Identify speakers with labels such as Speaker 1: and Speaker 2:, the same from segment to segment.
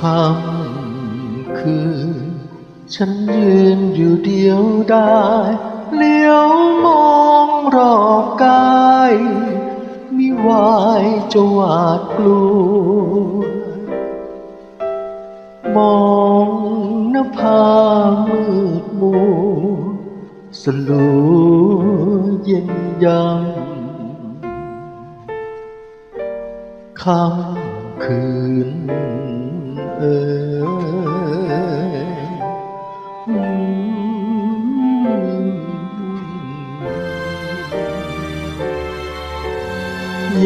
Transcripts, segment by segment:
Speaker 1: คำคืนฉันยืนอยู่เดียวได้ เลี้ยวมองรอบกายมิวายจะหวาดกลัว มองนภามืดมัวสลัวเย็นยังค่ำคืน เอ่ยอืม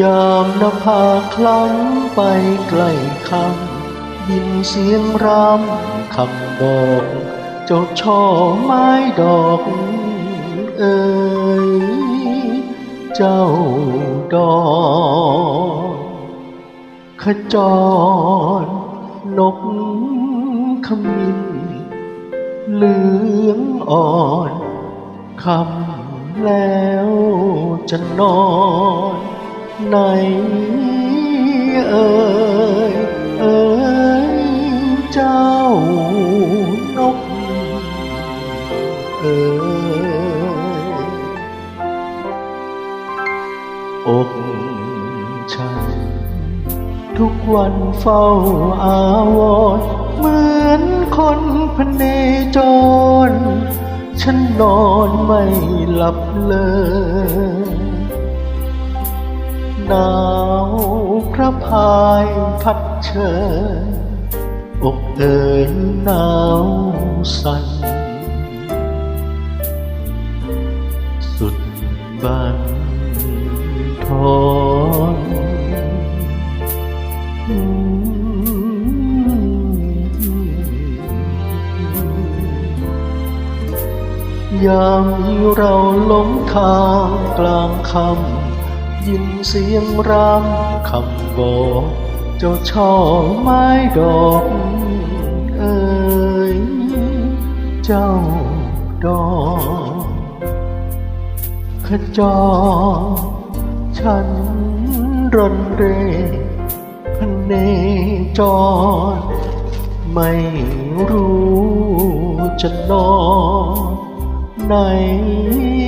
Speaker 1: ยามนภาคล้ำไปใกล้คำยินเสียงรำคำบอกเจ้าช่อไม้ดอกเอ่ยเจ้าดอกขจร นกขมิ้นเหลืองอ่อนคำแล้วจะนอนไหนเอ่ยเอ่ยเจ้านกเอ่ยอกฉัน ทุกวันเฝ้าอาวร์เหมือนคนพเนจร ฉันนอนไม่หลับเลยหนาวพระพายพัดเชิญอกเอ่ยหนาวสั่นสุดบันทอ ยามนี้เราหลงทางกลางคำ ยินเสียงรำคำบอกเจ้าช่อไม้ดอกเอ่ยเจ้าดอกขจรฉันรนเรพเนจร ไม่รู้จะนอน ไหน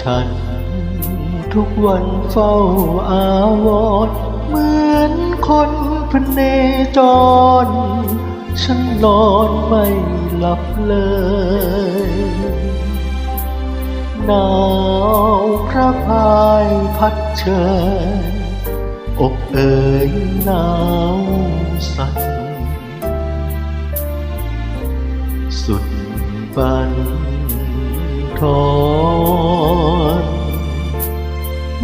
Speaker 1: ฉันทุกวันเฝ้าอาวร์เหมือนคนพเนจร ฉันนอนไม่หลับเลยหนาวพระพายพัดเชิญอกเอ่ยหนาวสั่นสุดบันทอน ย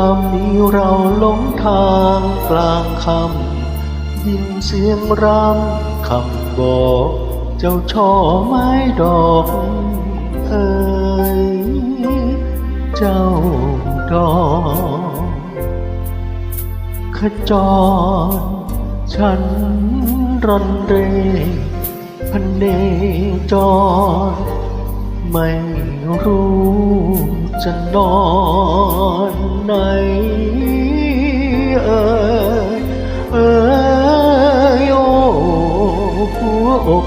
Speaker 1: ามนี้เราหลงทางกลางคำยินเสียงรำคำบอก เจ้าช่อไม้ดอกเอ่ยเจ้าดอกขจรฉันรันเร พันเนจร ไม่รู้จะนอนไหนเอ่ยเอ่ยโอ้หัวอก